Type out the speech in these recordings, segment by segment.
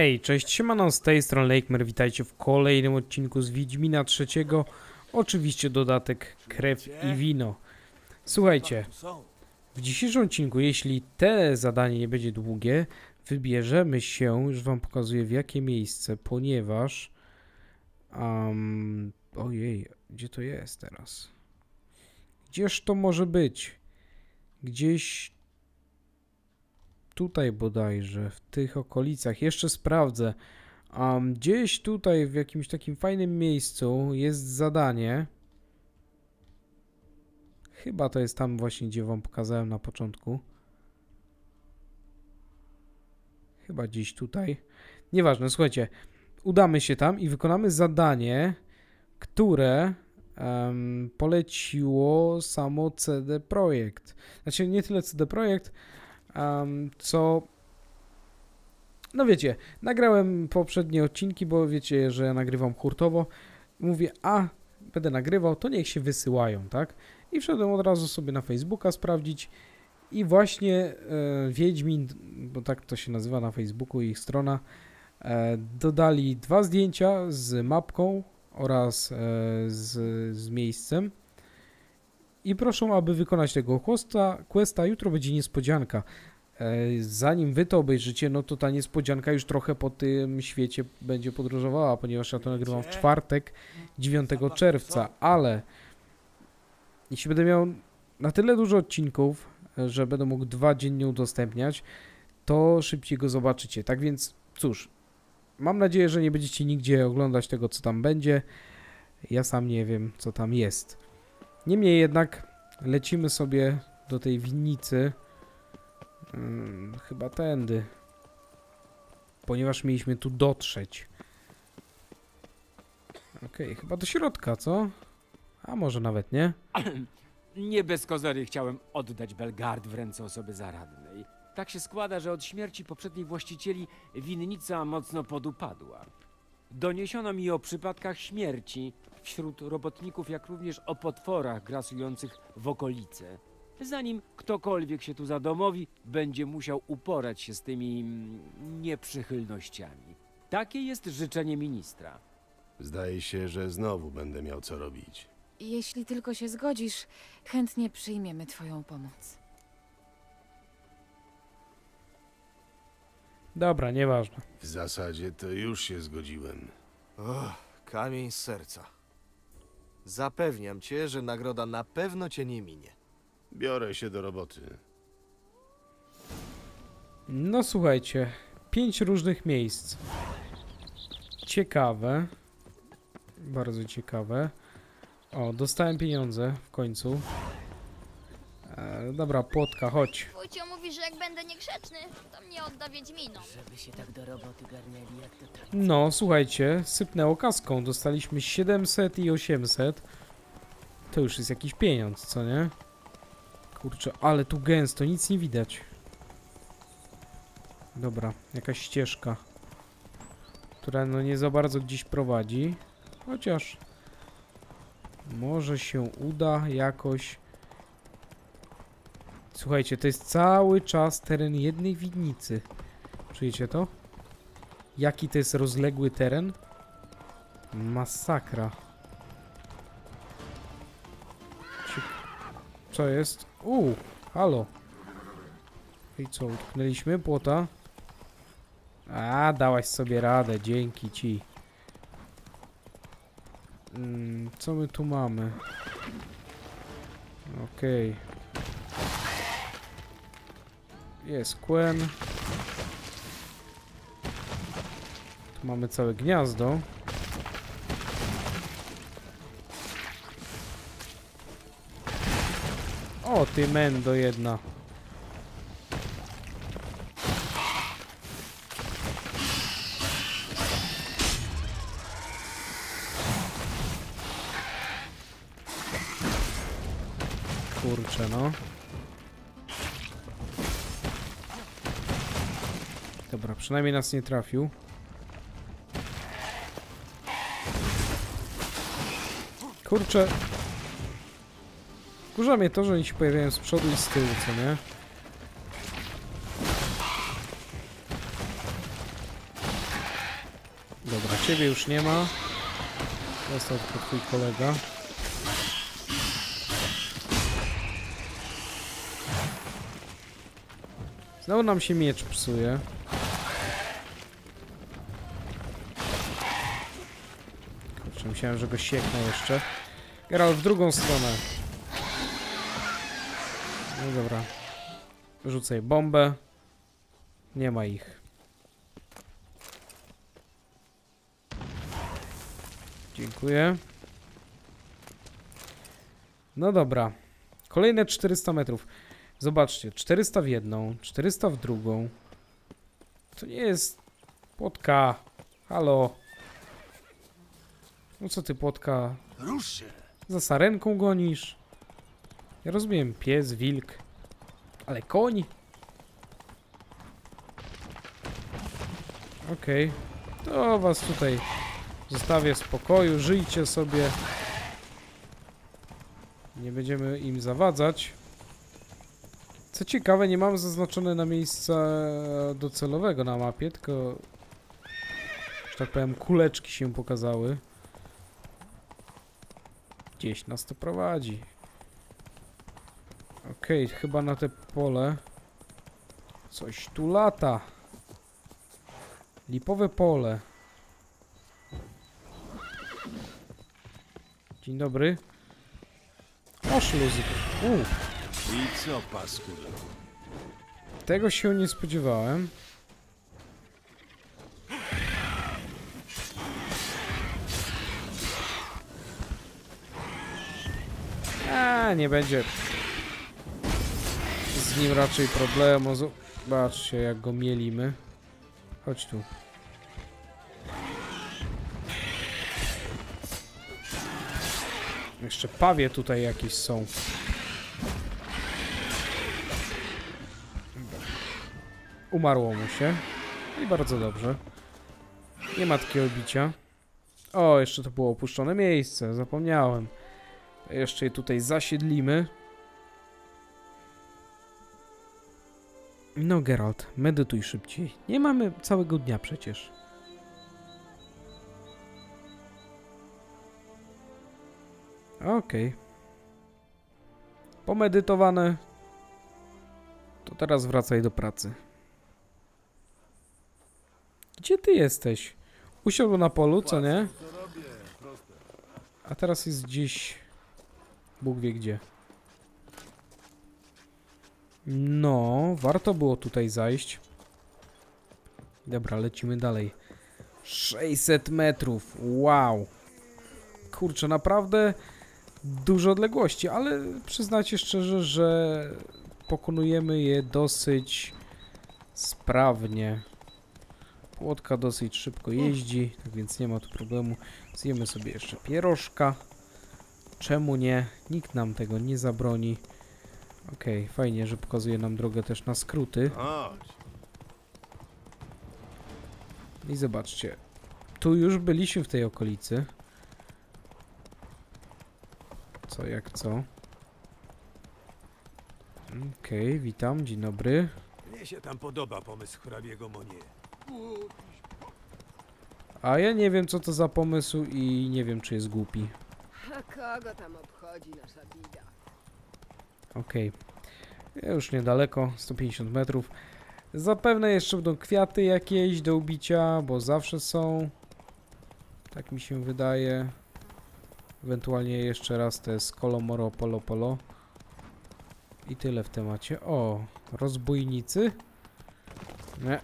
Hej, cześć, siemano, z tej strony Lakemer, witajcie w kolejnym odcinku z Wiedźmina trzeciego. Oczywiście dodatek krew i wino. Słuchajcie, w dzisiejszym odcinku, jeśli te zadanie nie będzie długie, wybierzemy się, już wam pokazuję w jakie miejsce, ponieważ... Um, ojej, gdzie to jest teraz? Gdzież to może być? Gdzieś tutaj bodajże, w tych okolicach. Jeszcze sprawdzę. Um, gdzieś tutaj, w jakimś takim fajnym miejscu jest zadanie. Chyba to jest tam właśnie, gdzie wam pokazałem na początku. Chyba gdzieś tutaj. Nieważne, słuchajcie. Udamy się tam i wykonamy zadanie, które um, poleciło samo CD Projekt. Znaczy nie tyle CD Projekt, um, co... No wiecie, nagrałem poprzednie odcinki, bo wiecie, że nagrywam hurtowo. Mówię, a będę nagrywał, to niech się wysyłają, tak? I wszedłem od razu sobie na Facebooka sprawdzić i właśnie e, Wiedźmin, bo tak to się nazywa na Facebooku ich strona, e, dodali dwa zdjęcia z mapką oraz e, z, z miejscem i proszą, aby wykonać tego questa. questa. Jutro będzie niespodzianka. E, Zanim wy to obejrzycie, no to ta niespodzianka już trochę po tym świecie będzie podróżowała, ponieważ ja to nagrywam w czwartek, 9 czerwca, ale jeśli będę miał na tyle dużo odcinków, e, że będę mógł dwa dziennie udostępniać, to szybciej go zobaczycie. Tak więc, cóż, mam nadzieję, że nie będziecie nigdzie oglądać tego, co tam będzie. Ja sam nie wiem, co tam jest. Niemniej jednak lecimy sobie do tej winnicy. Hmm, chyba tędy. Ponieważ mieliśmy tu dotrzeć. Okej, chyba do środka, co? A może nawet nie? Nie bez kozery chciałem oddać Belgard w ręce osoby zaradnej. Tak się składa, że od śmierci poprzednich właścicieli winnica mocno podupadła. Doniesiono mi o przypadkach śmierci wśród robotników, jak również o potworach grasujących w okolice. Zanim ktokolwiek się tu zadomowi, będzie musiał uporać się z tymi mm, nieprzychylnościami. Takie jest życzenie ministra. Zdaje się, że znowu będę miał co robić. Jeśli tylko się zgodzisz, chętnie przyjmiemy Twoją pomoc. Dobra, nieważne. W zasadzie to już się zgodziłem. Och, kamień z serca. Zapewniam cię, że nagroda na pewno cię nie minie. Biorę się do roboty. No słuchajcie, pięć różnych miejsc. Ciekawe. Bardzo ciekawe. O, dostałem pieniądze w końcu. E, dobra, płotka, chodź. Wójcio mówi, że jak będę niegrzeczny, to mnie odda Wiedźminom. Żeby się tak do roboty garnęli, jak to tak. No, słuchajcie, sypnęło kaską. Dostaliśmy 700 i 800. To już jest jakiś pieniądz, co nie? Kurczę, ale tu gęsto, nic nie widać. Dobra, jakaś ścieżka. Która no nie za bardzo gdzieś prowadzi. Chociaż... Może się uda jakoś... Słuchajcie, to jest cały czas teren jednej winnicy. Czujecie to? Jaki to jest rozległy teren? Masakra. Co jest? Uuu, halo. I co, utknęliśmy płota? A, dałaś sobie radę, dzięki ci. Mm, co my tu mamy? Okej. Jest Quen. Tu mamy całe gniazdo. O, ty mendo jedna. Kurczę, no. Przynajmniej nas nie trafił. Kurczę. Wkurza mnie to, że oni się pojawiają z przodu i z tyłu, co nie? Dobra, ciebie już nie ma. Został tylko twój kolega. Znowu nam się miecz psuje. Myślałem, że go sieknę jeszcze. Geralt w drugą stronę. No dobra. Rzucaj bombę. Nie ma ich. Dziękuję. No dobra. Kolejne 400 metrów. Zobaczcie, 400 w jedną, 400 w drugą. To nie jest płotka. Halo. No co ty płotka? Rusz się! Za sarenką gonisz? Ja rozumiem, pies, wilk. Ale koń? Okej. To was tutaj zostawię w spokoju. Żyjcie sobie. Nie będziemy im zawadzać. Co ciekawe, nie mam zaznaczone na miejsca docelowego na mapie, tylko że tak powiem kuleczki się pokazały. Gdzieś nas to prowadzi. Okej, chyba na te pole coś tu lata. Lipowe pole. Dzień dobry. O, śluzy. U, I co, paskudo? tego się nie spodziewałem. Nie będzie z nim raczej problemu. Zobaczcie, jak go mielimy. Chodź tu. Jeszcze pawie tutaj jakieś są. Umarło mu się. I bardzo dobrze. Nie ma takiego bicia. O, jeszcze to było opuszczone miejsce. Zapomniałem. Jeszcze je tutaj zasiedlimy. No, Geralt, medytuj szybciej. Nie mamy całego dnia przecież. Okej. Pomedytowane. To teraz wracaj do pracy. Gdzie ty jesteś? Usiadł na polu, co nie? A teraz jest gdzieś... Bóg wie gdzie. No, warto było tutaj zajść. Dobra, lecimy dalej. 600 metrów, wow. Kurczę, naprawdę dużo odległości, ale przyznacie szczerze, że pokonujemy je dosyć sprawnie. Płotka dosyć szybko jeździ, tak więc nie ma tu problemu. Zjemy sobie jeszcze pierożka. Czemu nie? Nikt nam tego nie zabroni. Okej, fajnie, że pokazuje nam drogę też na skróty. I zobaczcie. Tu już byliśmy w tej okolicy. Co jak co? Okej, witam, dzień dobry. Mnie się tam podoba pomysł hrabiego Monie. A ja nie wiem co to za pomysł i nie wiem czy jest głupi. A kogo tam obchodzi nasza bida? Okej. Już niedaleko, 150 metrów. Zapewne jeszcze będą kwiaty jakieś do ubicia, bo zawsze są. Tak mi się wydaje. Ewentualnie jeszcze raz te z Kolomoro Polo Polo. I tyle w temacie. O, rozbójnicy? Nie.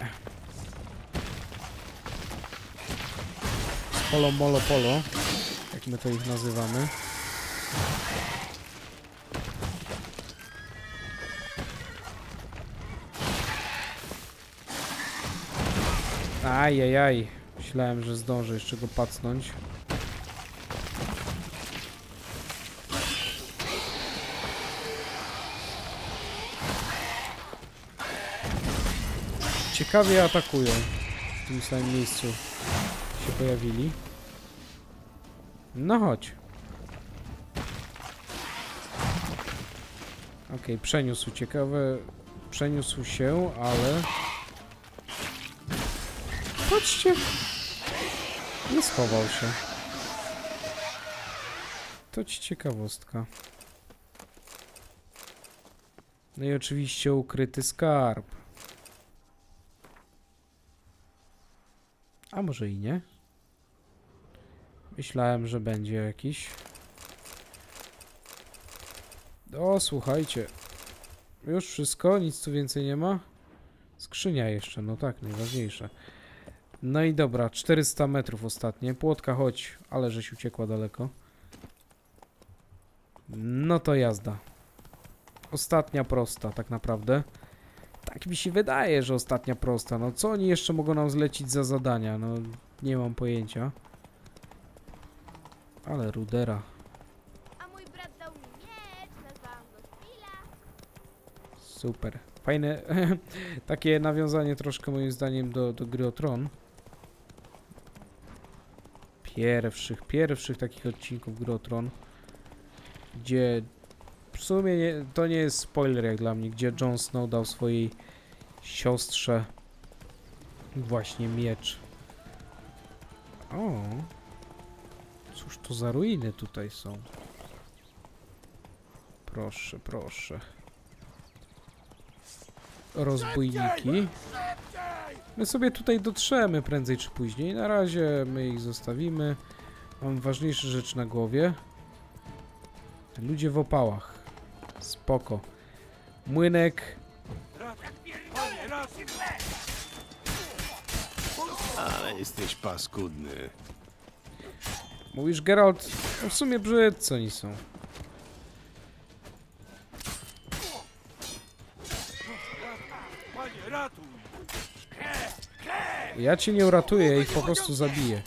Polo Molo Polo. My to ich nazywamy. Ajajaj. Myślałem, że zdążę jeszcze go pacnąć. Ciekawie atakują. W tym samym miejscu się pojawili. No chodź. Okej, przeniósł. Ciekawe. Przeniósł się, ale... Patrzcie! I schował się. To ci ciekawostka. No i oczywiście ukryty skarb. A może i nie? Myślałem, że będzie jakiś. O, słuchajcie. Już wszystko? Nic tu więcej nie ma? Skrzynia jeszcze, no tak, najważniejsze. No i dobra, 400 metrów ostatnie. Płotka, chodź, ale żeś uciekła daleko. No to jazda. Ostatnia prosta, tak naprawdę. Tak mi się wydaje, że ostatnia prosta. No co oni jeszcze mogą nam zlecić za zadania? No nie mam pojęcia. Ale rudera. A mój brat dał mi miecz, nazwałam go Chwila. Super. Fajne, takie nawiązanie troszkę moim zdaniem do, do gry o Tron. Pierwszych, pierwszych takich odcinków gry o Tron. Gdzie w sumie nie, to nie jest spoiler jak dla mnie, gdzie Jon Snow dał swojej siostrze właśnie miecz. O, cóż to za ruiny tutaj są. Proszę, proszę rozbójniki. My sobie tutaj dotrzemy prędzej czy później. Na razie my ich zostawimy. Mam ważniejsze rzeczy na głowie. Ludzie w opałach. Spoko. Młynek. Ale jesteś paskudny. Mówisz Geralt? No w sumie brzydcy oni są. Ja cię nie uratuję, ich po prostu zabiję.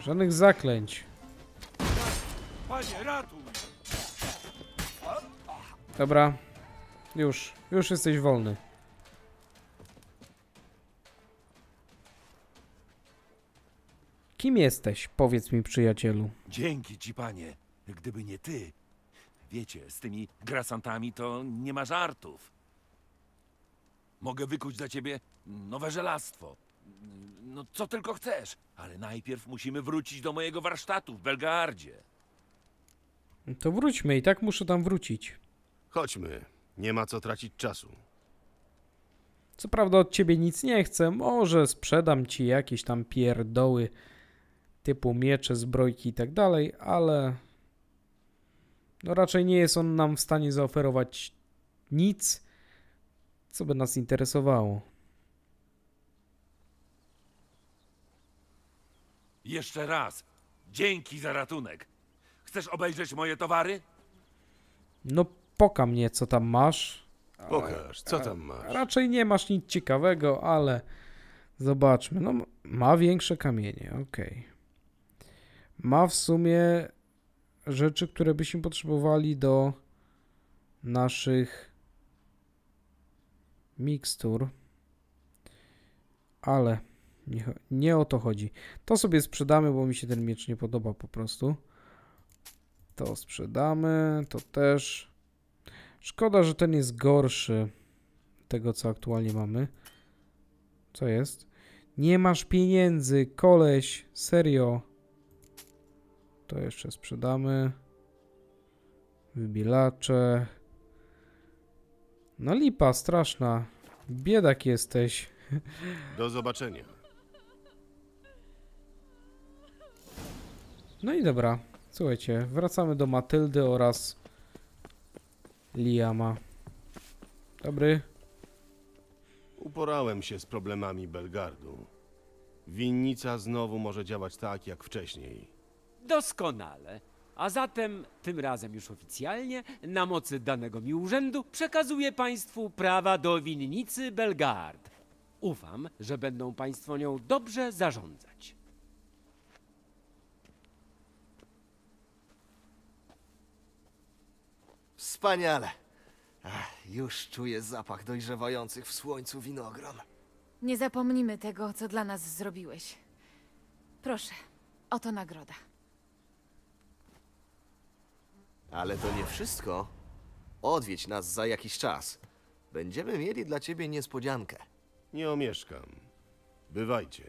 Żadnych zaklęć. Dobra. Już. Już jesteś wolny. Kim jesteś? Powiedz mi, przyjacielu. Dzięki ci, panie. Gdyby nie ty. Wiecie, z tymi grasantami to nie ma żartów. Mogę wykuć dla ciebie nowe żelastwo. No, co tylko chcesz. Ale najpierw musimy wrócić do mojego warsztatu w Belgardzie. To wróćmy i tak muszę tam wrócić. Chodźmy. Nie ma co tracić czasu. Co prawda od ciebie nic nie chcę, może sprzedam ci jakieś tam pierdoły typu miecze, zbrojki i tak dalej, ale no raczej nie jest on nam w stanie zaoferować nic, co by nas interesowało. Jeszcze raz. Dzięki za ratunek. Chcesz obejrzeć moje towary? No poka mnie, co tam masz. Pokaż, co tam masz. Raczej nie masz nic ciekawego, ale zobaczmy. No, ma większe kamienie, okej. Ma w sumie rzeczy, które byśmy potrzebowali do naszych mikstur. Ale nie, nie o to chodzi. To sobie sprzedamy, bo mi się ten miecz nie podoba po prostu. To sprzedamy, to też. Szkoda, że ten jest gorszy tego, co aktualnie mamy. Co jest? Nie masz pieniędzy, koleś, serio. To jeszcze sprzedamy. Wybielacze. No lipa straszna. Biedak jesteś. Do zobaczenia. No i dobra. Słuchajcie, wracamy do Matyldy oraz Liama. Dobry. Uporałem się z problemami Belgardu. Winnica znowu może działać tak jak wcześniej. Doskonale. A zatem, tym razem już oficjalnie, na mocy danego mi urzędu, przekazuję Państwu prawa do winnicy Belgard. Ufam, że będą Państwo nią dobrze zarządzać. Wspaniale. Ach, już czuję zapach dojrzewających w słońcu winogron. Nie zapomnimy tego, co dla nas zrobiłeś. Proszę, oto nagroda. Ale to nie wszystko. Odwiedź nas za jakiś czas. Będziemy mieli dla ciebie niespodziankę. Nie omieszkam. Bywajcie.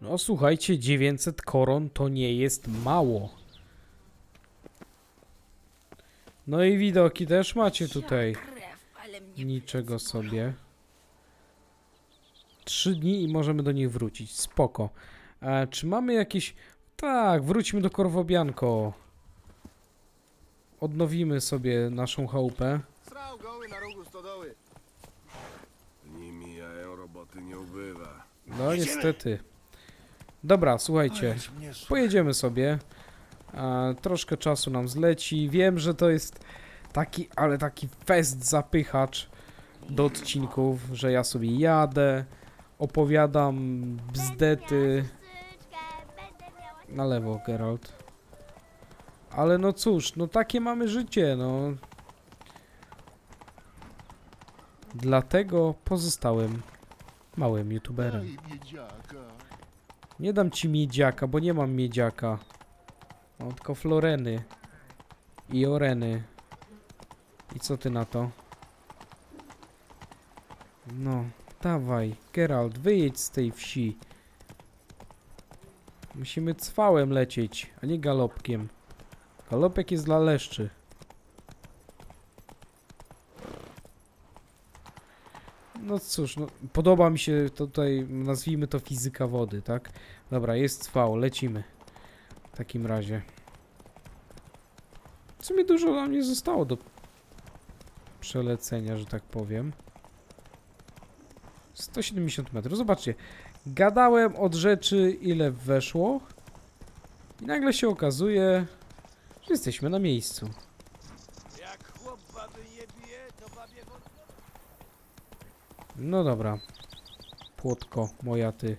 No słuchajcie, 900 koron to nie jest mało. No i widoki też macie tutaj. Niczego sobie. Trzy dni i możemy do nich wrócić. Spoko. E, czy mamy jakieś... Tak, wróćmy do Korwobianko. Odnowimy sobie naszą chałupę. Srał goły na rogu stodoły. Dni mijają, roboty nie ubywa. No niestety. Dobra, słuchajcie. Pojedziemy sobie. E, troszkę czasu nam zleci. Wiem, że to jest taki, ale taki fest zapychacz do odcinków, że ja sobie jadę, opowiadam bzdety. Na lewo, Geralt. Ale no cóż, no takie mamy życie, no. Dlatego pozostałem małym youtuberem. Nie dam ci miedziaka, bo nie mam miedziaka. Mam tylko floreny. I oreny. I co ty na to? No, dawaj, Geralt, wyjedź z tej wsi. Musimy cwałem lecieć, a nie galopkiem. Galopek jest dla leszczy. No cóż, no, podoba mi się tutaj, nazwijmy to fizyka wody, tak? Dobra, jest cwał, lecimy. W takim razie. W sumie dużo nam nie zostało do przelecenia, że tak powiem. 170 metrów. Zobaczcie, gadałem od rzeczy, ile weszło. I nagle się okazuje, że jesteśmy na miejscu. Jak chłop baby je bije, to babie go... No dobra. Płotko, moja ty.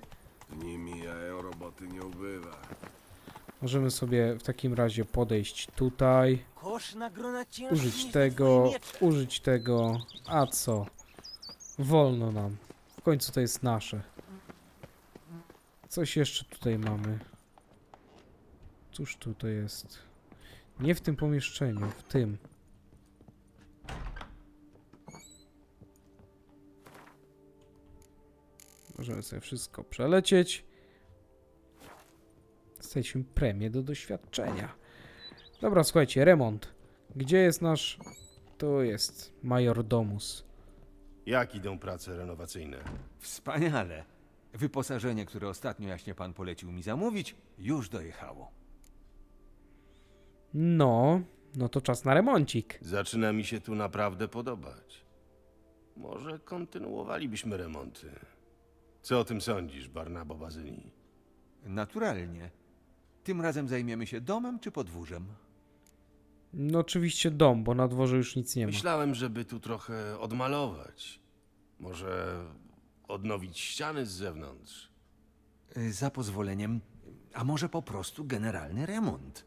Dni mijają, roboty nie ubywa. Możemy sobie w takim razie podejść tutaj. Kosz na grona ciężki Użyć tego, użyć tego. A co? Wolno nam. W końcu to jest nasze. Coś jeszcze tutaj mamy. Cóż tutaj jest? Nie w tym pomieszczeniu, w tym. Możemy sobie wszystko przelecieć. Dostaliśmy premię do doświadczenia. Dobra, słuchajcie, remont. Gdzie jest nasz... Tu jest majordomus. Jak idą prace renowacyjne? Wspaniale. Wyposażenie, które ostatnio jaśnie pan polecił mi zamówić, już dojechało. No, no to czas na remoncik. Zaczyna mi się tu naprawdę podobać. Może kontynuowalibyśmy remonty. Co o tym sądzisz, Barnabo Bazyli? Naturalnie. Tym razem zajmiemy się domem czy podwórzem? No oczywiście dom, bo na dworze już nic nie ma. Myślałem, żeby tu trochę odmalować. Może odnowić ściany z zewnątrz. Za pozwoleniem, a może po prostu generalny remont.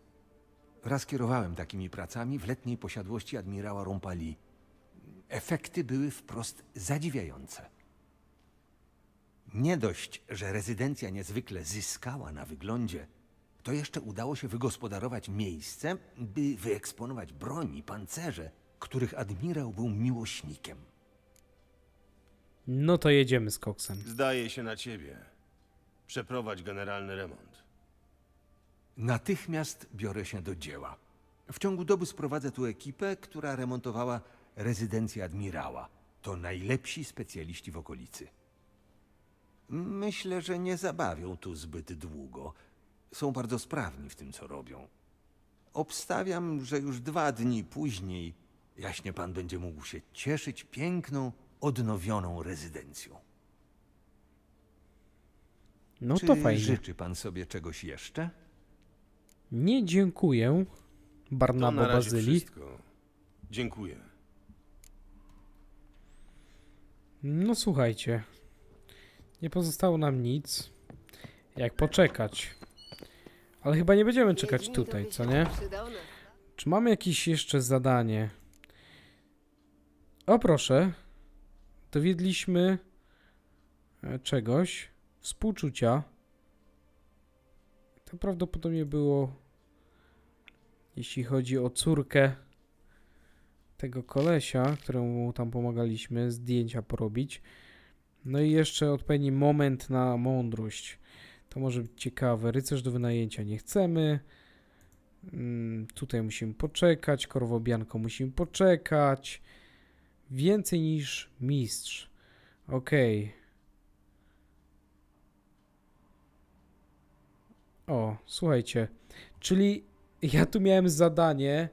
Raz kierowałem takimi pracami w letniej posiadłości admirała Rumpali. Efekty były wprost zadziwiające. Nie dość, że rezydencja niezwykle zyskała na wyglądzie, to jeszcze udało się wygospodarować miejsce, by wyeksponować broń i pancerze, których admirał był miłośnikiem. No to jedziemy z koksem. Zdaje się na ciebie. Przeprowadź generalny remont. Natychmiast biorę się do dzieła. W ciągu doby sprowadzę tu ekipę, która remontowała rezydencję admirała. To najlepsi specjaliści w okolicy. Myślę, że nie zabawią tu zbyt długo. Są bardzo sprawni w tym, co robią. Obstawiam, że już dwa dni później jaśnie pan będzie mógł się cieszyć piękną, odnowioną rezydencją. No Czy to fajnie. życzy pan sobie czegoś jeszcze? Nie dziękuję, To Barnabo na razie Bazyli. wszystko. Dziękuję. No słuchajcie, nie pozostało nam nic, jak poczekać. Ale chyba nie będziemy czekać to tutaj, co nie? Czy mamy jakieś jeszcze zadanie? O proszę, dowiedliśmy e, czegoś, współczucia. To prawdopodobnie było, jeśli chodzi o córkę tego kolesia, któremu tam pomagaliśmy, zdjęcia porobić. No i jeszcze odpowiedni moment na mądrość. To może być ciekawe. Rycerz do wynajęcia nie chcemy. Mm, tutaj musimy poczekać. Korwobianko musimy poczekać. Więcej niż mistrz. Okej. O, słuchajcie. Czyli ja tu miałem zadanie,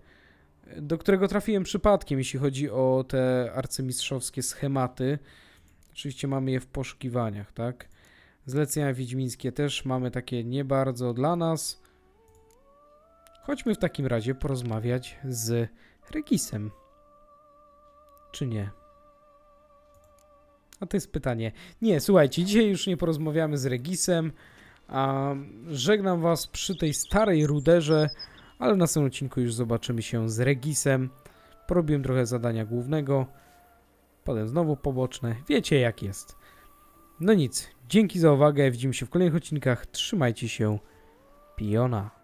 do którego trafiłem przypadkiem, jeśli chodzi o te arcymistrzowskie schematy. Oczywiście mamy je w poszukiwaniach, tak? Zlecenia wiedźmińskie też mamy takie nie bardzo dla nas. Chodźmy w takim razie porozmawiać z Regisem. Czy nie? A to jest pytanie. Nie, słuchajcie, dzisiaj już nie porozmawiamy z Regisem. A żegnam Was przy tej starej ruderze, ale w następnym odcinku już zobaczymy się z Regisem. Porobiłem trochę zadania głównego, potem znowu poboczne. Wiecie jak jest. No nic, dzięki za uwagę, widzimy się w kolejnych odcinkach. Trzymajcie się, Piona.